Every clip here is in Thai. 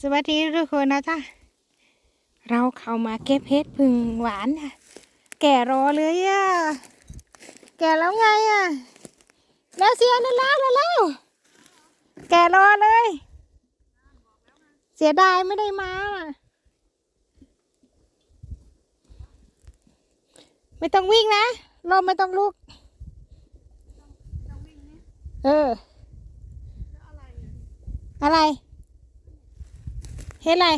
สวัสดีทุกคนนะจ๊ะเราเข้ามาเก็บเพชรพึ่งหวานค่ะแก่รอเลยอะแก่แล้วไงอะแล้วเสียนั่นแล้วแล้วแก่รอเลย เสียดายไม่ได้มาไม่ต้องวิ่งนะลมไม่ต้องลุกเอออะไร เห็นอะไร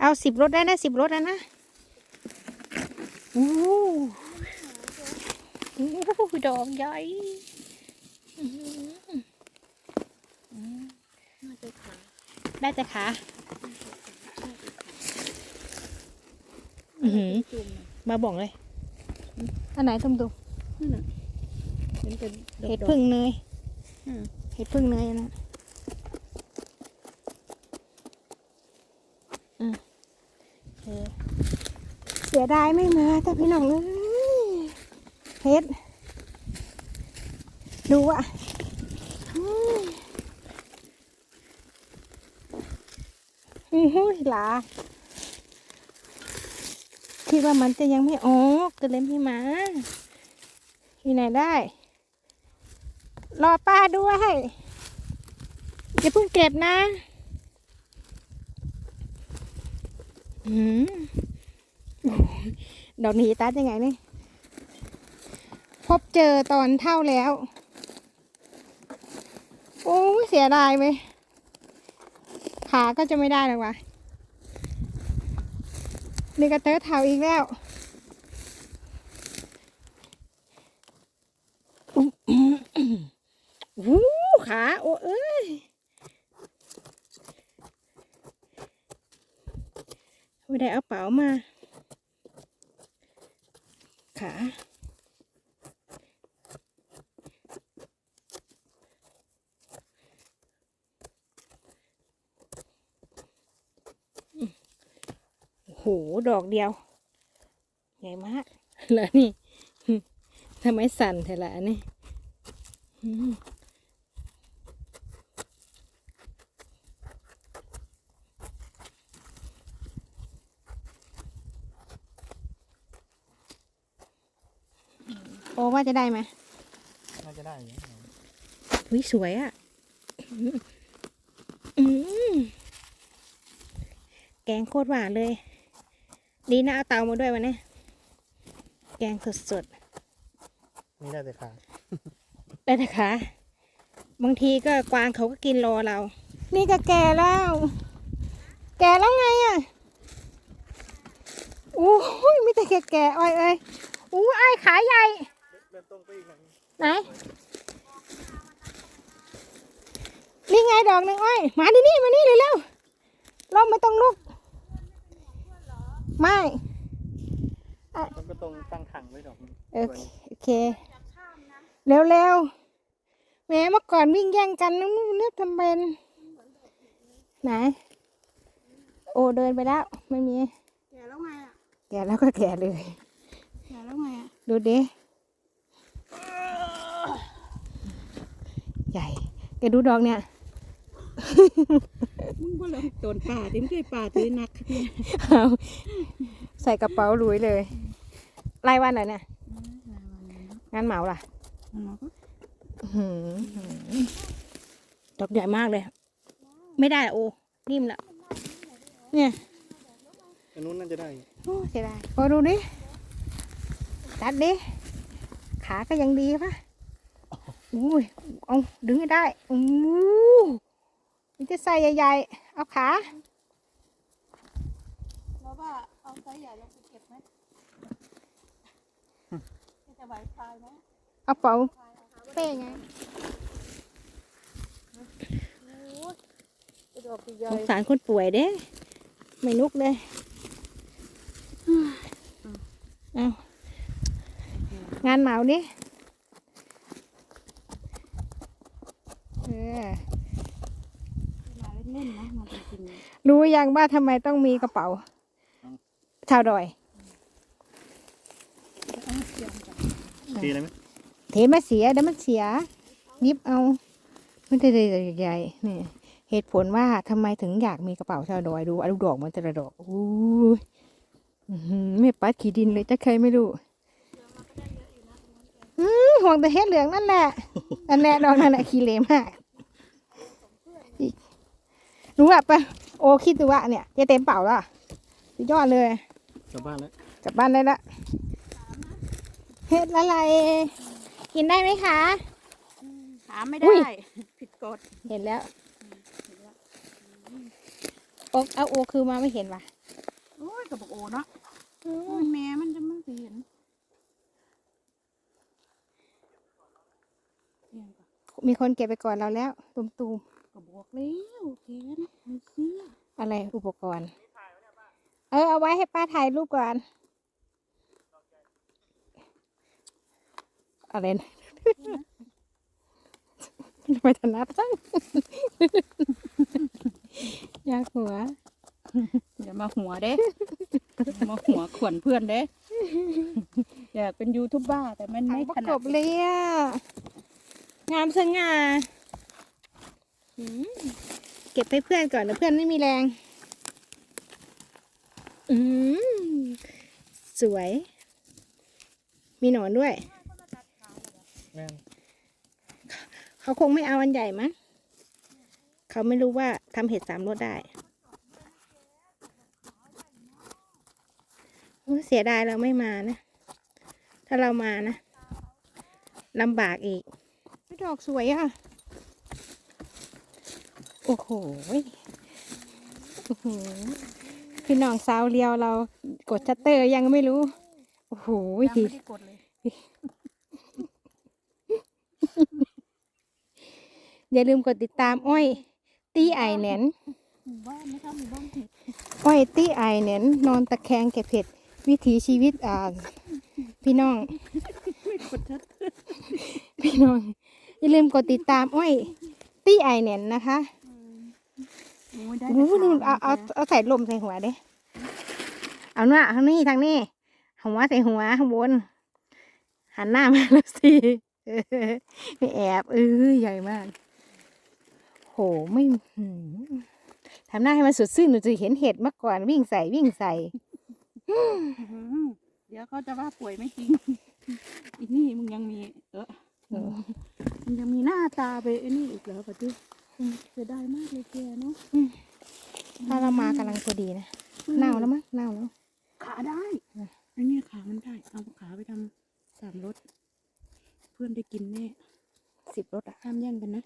เอาสิบรถได้นะสิบรถนะนะโอ้โหโอ้ดอกใหญ่อื้อหือได้แต่ขาอือหือมาบอกเลย อันไหนตุ้มตุ้มนั่นน่ะ เห็นเป็นดอกๆเห็ดพึ่งเนยอืมเห็ดพึ่งเนยนะอืมโอเคเสียดายไม่มาแต่พี่น้องเลยเห็ด ดูอะอืมอู้หูหลาคิดว่ามันจะยังไม่ออกก็เลยไม่มาที่ไหนได้ รอป้าด้วยอย่าเพิ่งเก็บนะอืมโอ้โหดอกนี้ตัดยังไงนี่ พบเจอตอนเท่าแล้ว โอ้เสียดายไหมขาก็จะไม่ได้หรอกวะนี่ก็เตอเท่าอีกแล้วขาโอ้เอ้ย ไม่ได้เอาเป๋ามาขาอืมโอ้โห ดอกเดียว ใหญ่มากแล้วนี่ทำไมสั่นเทละอันนี่ โอ้ว่าจะได้ไหมน่าจะได้อยู่วิสวยอะ่ะอืมแกงโคตรหวานเลย ดีนะเอาเตามาด้วยวันนี้แกงสดๆนี่ได้แต่ขาได้แต่ขาบางทีก็กวางเขาก็กินรอเรา นี่ก็แก่แล้ว แก่แล้วไงอะโอ้ยไม่แต่แก่แก่ๆอ้อยเอ้ยอู้ไอ้ายขาใหญ่ เริ่มต้นไปอีกหน่อยไหน นี่ไงดอกหนึ่งอ้อย มาดินี่มานี่เลยเร็วเราไม่ต้องลุก ไม่ มันก็ตรงตั้งถังไว้ดอกนึงโอเคโอเค เร็วเร็วๆแหม้เมื่อก่อนวิ่งแย่งกันนึกนึกทำเป็นไหน โอเดินไปแล้ว ไม่มี แก่แล้วไงอะแก่แล้วก็แก่เลย แก่แล้วไงอะ ดูดิ ใหญ่แกดูดอกเนี่ยมึงบ่ลงต้นป่าติมนเคยป่าตื้อนักเนี่ยเอาใส่กระเป๋าลุยเลยรายวันเหรอเนี่ยงานเหมาล่ะอื้อหือดอกใหญ่มากเลย ไม่ได้โอ้นิ่มละเนี่ยอันนู้นน่าจะได้โอ้เสียดายพอดูดิตัดดิขาก็ยังดีปะ อุ้ยเอาดึงให้ได้อู้มันจะใส่ใหญ่ๆ เอาขาแล้วว่าเอาไซส์ใหญ่ลงไปเก็บไหมจะไหวพายไหมเอาเป๋าเป้ไงดอกใหญ่สงสารคนป่วยเด้ ไม่นุกเลยเอางานเหมาดิเออ มาเล่นๆนะมาจ ริงรู้ยังว่าทำไมต้องมีกระเป๋า ชาวดอย ตีอะไรไหมเทมาเสียเดี๋ยวมันเสียๆยิบเอาไม่ได้เลยใหญ่ๆนี่เหตุผลว่าทำไมถึงอยากมีกระเป๋าชาวดอยดูเอาลูกดอกมันแต่ละดอกอู้ยอื้อหือไม่ปัดขีดินเลยจะใครไม่รู้อืมห่วงแต่เฮ็ดเหลืองนั่นแหละอันแน่ดอกนั่นแหละขี้เหร่มากอีก รู้อะปะโอคิดดูว่าเนี่ยจะเต็มเป่าแล้วอะสุดยอดเลยกลับบ้านแล้วกลับบ้านได้ละเฮ็ดอะไรกินได้ไหมคะหาไม่อุ้ได้ยผิดกฎเห็นแล้วโอเอาโอคือมาไม่เห็นว่ะโอ้ยกับบอกโอเนาะโอ้ยแม่มันจะไม่เห็นเอียงก่อนมีคนเก็บไปก่อนเราแล้ว ตุมตูมก็ บอกแล้วโอเคนะมันเสียๆอะไรอุปกรณ์ เออ เอาไว้ให้ป้าถ่ายรูปก่อน อะไรนะไม่ถนัดตั้งยากหัว อย่ามาหัวเด้อย่ามาหัวขวนเพื่อนเด้ อยากเป็นยูทูบบ้าร์แต่มันถังไม่ประถกนัดบเลยอะงามสง่าอืม เก็บให้เพื่อนก่อนนะเพื่อนไม่มีแรง อืมสวย มีหนอนด้วย แม่นเขาคงไม่เอาอันใหญ่มั้งเขาไม่รู้ว่าทำเห็ดสามรสได้โอ้ยเสียดายเราไม่มานะ ถ้าเรามานะลำบากอีกดอกสวยอะ โอ้โหพี่น้องสาวเลียวเรากดชัตเตอร์ยังไม่รู้ โอ้โหยังไม่ได้กดเลยอย่าลืมกดติดตาม อ้อย ตี้ไอแหนนบ้านนะคะหมู่บ้านเห็ดอ้อยตี้ไอแหนนนอนตะแคงเก็บเห็ด วิถีชีวิตอ่าพี่น้องไม่กดชัดพี่น้อง อย่าลืมกดติดตาม อ้อย ตี้ไอแหนนนะคะ โอ้ยได้โอ้โหแต่นู่นขาเอาเอาเอาใส่ลมใส่หัวเด้เอาหน้าทางนี้ทางนี้หัวใส่หัวข้างบน หันหน้ามาแล้วสิเออไม่แอบเออใหญ่มาก โหไม่หืมทำหน้าให้มันสดชื่นหนูจะเห็นเห็ดมาก่อนวิ่งใส่วิ่งใส่อื้อหือเดี๋ยวเขาจะว่าป่วยไม่จริงอีนี่มึงยังมี เออเออมึงยังมีหน้าตาไปไอ้นี่อีกเหรอปะจุ เสียดายมากเลยแกเนาะถ้าเรามากำลังพอดีนะเน่าแล้วมั้งเน่าแล้ว ขาได้ไอ้นี่ขามันได้ เอาขาไปทำสามรสเพื่อนได้กินแน่สิบรถอะห้ามแย่งกันนะ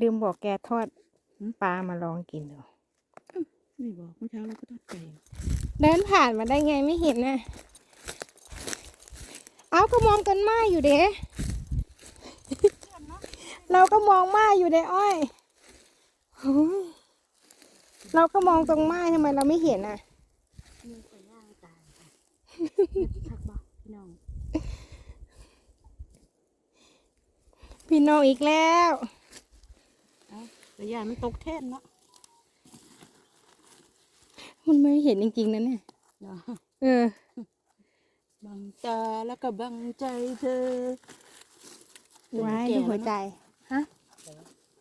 ลืมบอกแกทอดหืมปลามาลองกินดูไม่บอกเมื่อเช้าเราก็ทอดไก่เดินผ่านมาได้ไงไม่เห็นน่ะเอาก็มองกันมาอยู่เด้ เราก็มองมาอยู่เด้อ้อยโอ้ยเราก็มองตรงมาทำไมเราไม่เห็นอะมีคนย่างตายค่ะทักบอกพี่น้อง พี่น้องอีกแล้วแต่ยายมันตกแท่นเนาะมันไม่เห็นจริงๆนะเนี่ยเนาะเออ บังตาแล้วก็บังใจเธอไว้แก่ดูแล้วหัวใจ ฮะ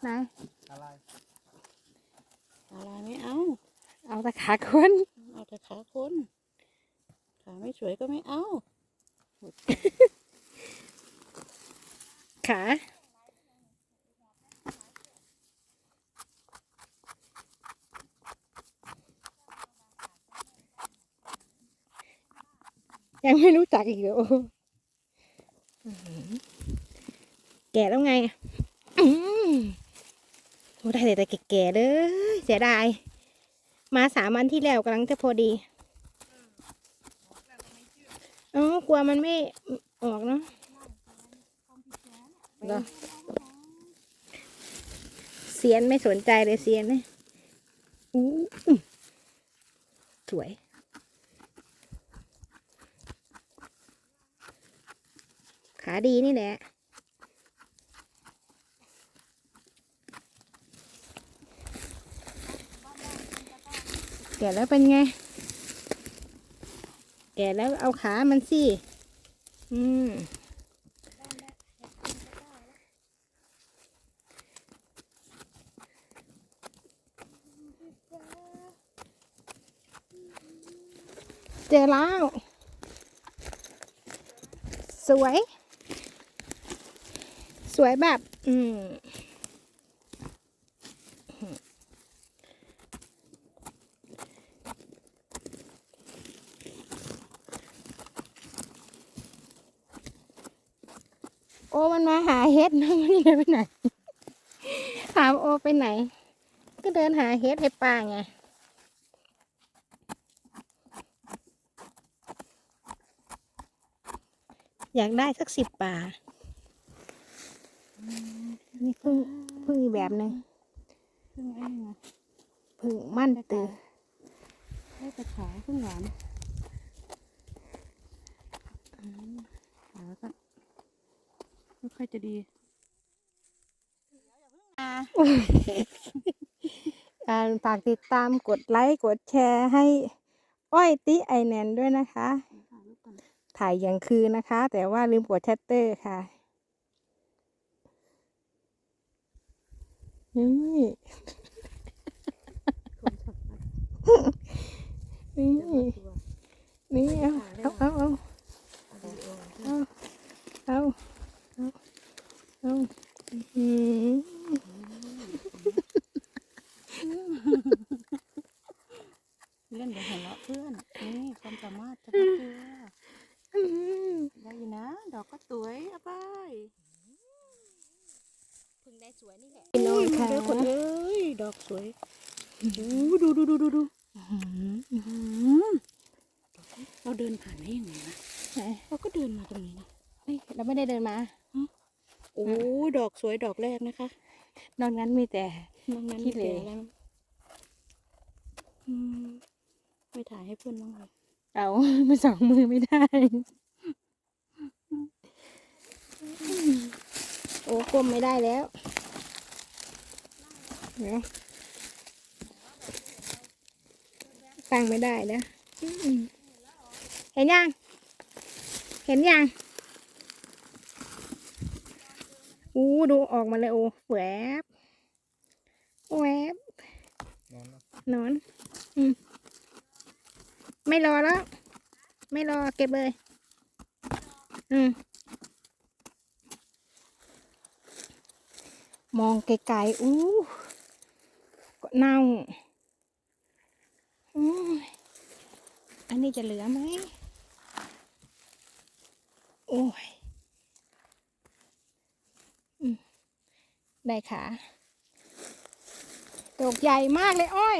ไหนอะไรอะไรไม่เอา เอาแต่ขาคน เอาแต่ขาคน ขาไม่สวยก็ไม่เอาขายังไม่รู้จักอีกเหรอโอ้โหอื้อหือแก่แล้วไงอะอืม โอ้ได้แต่แก่ๆเลยเสียดาย มาสามวันที่แล้วกำลังจะพอดีอ๋อกลัวมันไม่ออกเนาะเหรอเซียนไม่สนใจเลยเซียนเนี่ยอู้สวยขาดีนี่แหละ แก่แล้วเป็นไง แก่แล้วเอาขามันสิ อืมเจอแล้ว สวย สวยแบบ อืม อมันมาหาเฮ็ดนะมันยังไปไหน ถามโอไปไหน ก็เดินหาเฮ็ดให้ป้าไงอยากได้สักสิบป่านี่พึ่งพึ่งอีกแบบหนึ่งพึ่งอ้นี่ไงพึ่งมั่นตือได้กระถาพึ่งหวานแล้วก็ ไม่ค่อยจะดีการฝากติดตามกดไลค์กดแชร์ให้อ้อยติไอแนนด้วยนะคะ ถ่ายอย่างคืนนะคะ แต่ว่าลืมกดชัตเตอร์ค่ะ นี่นี่ นี่เอาเอาเอาเอาเอาเอาเอาอืม เล่นเดี๋ยวหัวเราะเพื่อน นี่ความสามารถจะพัฒนา อืม ได้อยู่นะ ดอกก็สวยเอาไป พี่น้องค่ะ เดี๋ยวคนเอ้ย ดอกสวยดูดูดูดูดูดูอื้อหือเราเดินผ่านได้ยังไงนะ ไหน เราก็เดินมาตรงนี้นะ เฮ้ยเรา ไม่ได้เดินมาโอ้ดอกสวยดอกแรกนะคะ นอกนั้นมีแต่นอกนั้นขี้เหร่มีแต่อะไรอืมไม่ถ่ายให้เพื่อนบ้างเลยเอาไม่สองมือไม่ได้ โอ้ก้มไม่ได้แล้วเดี๋ยวตั้งไม่ได้แล้วอืมเห็นยัง เห็นยัง อู้ดูออกมาเลยโอ้แหวบแหวบนอนแล้วหนอนอืมไม่รอแล้ว ไม่รอเก็บเลย อืมมองไกลๆอู้ก็เน่าอืมอันนี้จะเหลือไหม โอ้ยอืม ได้ขาดอกใหญ่มากเลยอ้อย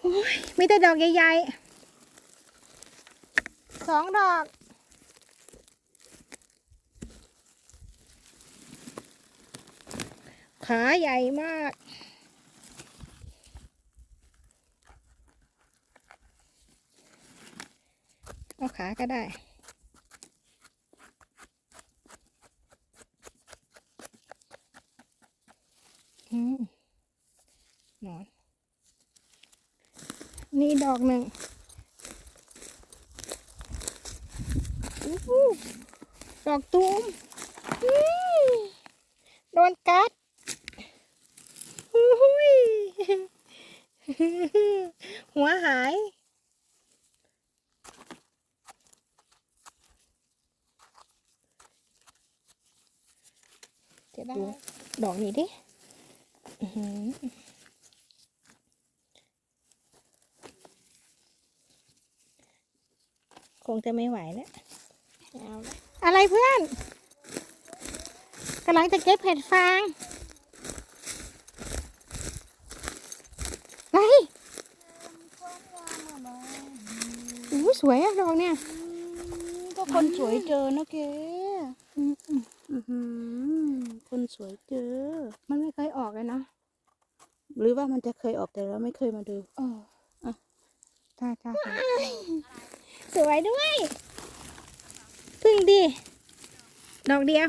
โอ้ยมีแต่ดอกใหญ่ๆสองดอก ขาใหญ่มาก เอาขาก็ได้ อืมหนอน นี่ ดอกหนึ่งดอกตูมโดนกัดหูยหัวหาย จะได้ดอกนี้ดิอื้อหือ ค งจะไม่ไหวแล้วไม่เอาละอะไรเพื่อนกำลังจะเก็บเห็ดฟางไรอู้สวยอะดอกเนี่ย ก็คนสวยเจอนะเกอืมอืมอื้อหือคนสวยเจอ มันไม่เคยออกเลยเนาะหรือว่ามันจะเคยออกแต่เราไม่เคยมาดูเอออะใช่ใช่ใช่ สวยด้วย พึ่งดี ดอกเดียว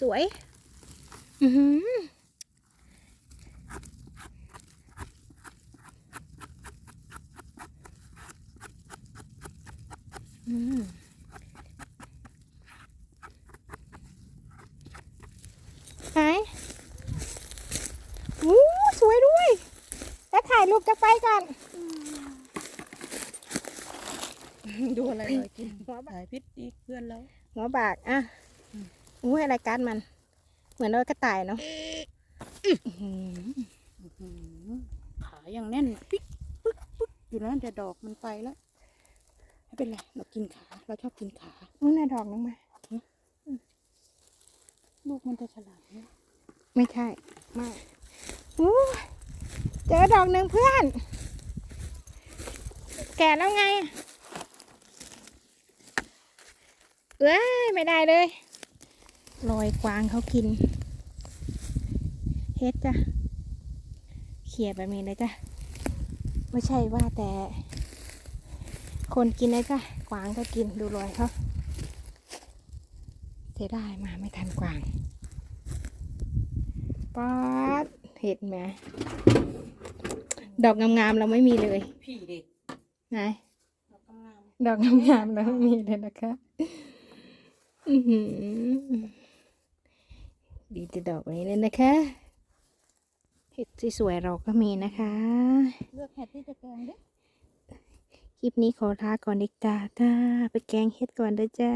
สวย อือหืออืมไหนอู้สวยด้วย แล้วถ่ายรูปจะไปก่อน ดูอะไรลอยกินหัวบากสายพิษอีกเพื่อนแล้ว หัวบากอะอุ้ยอะไรกัดมัน เหมือนว่ากระต่ายเนาะอื้อหืออื้อหือขายังแน่นปิ๊กปึ๊กปึ๊กอยู่นะแต่ดอกมันไปแล้วไม่เป็นไรเรากินขา เราชอบกินขาอุ้ยน่าดอกนึงมาลูกมันจะฉลาดไหมไม่ใช่ไม่อู้เจอดอกหนึ่งเพื่อน แก่แล้วไง เอ้ยไม่ได้เลยลอยกวางเขากิน เฮ็ดจ้ะเขี่ยแบบนี้เลยจ้ะไม่ใช่ว่าแต่ คนกินเลยจ้ะกวางก็กินดูรอยเขาเสียดายมาไม่ทันกวางป๊าดเห็ดไหมดอกงามๆเราไม่มีเลยพี่เด็กไหนดอกงามดอกงามๆเราไม่มีเลยนะคะอือหือ ดีแต่ดอกนี้เลยนะคะ เห็ดสวยๆเราก็มีนะคะ เลือกเห็ดที่จะแกงเด้คลิปนี้ขอลาก่อนเด็กจ้าจ้าไปแกงเห็ดก่อนเด้อจ้า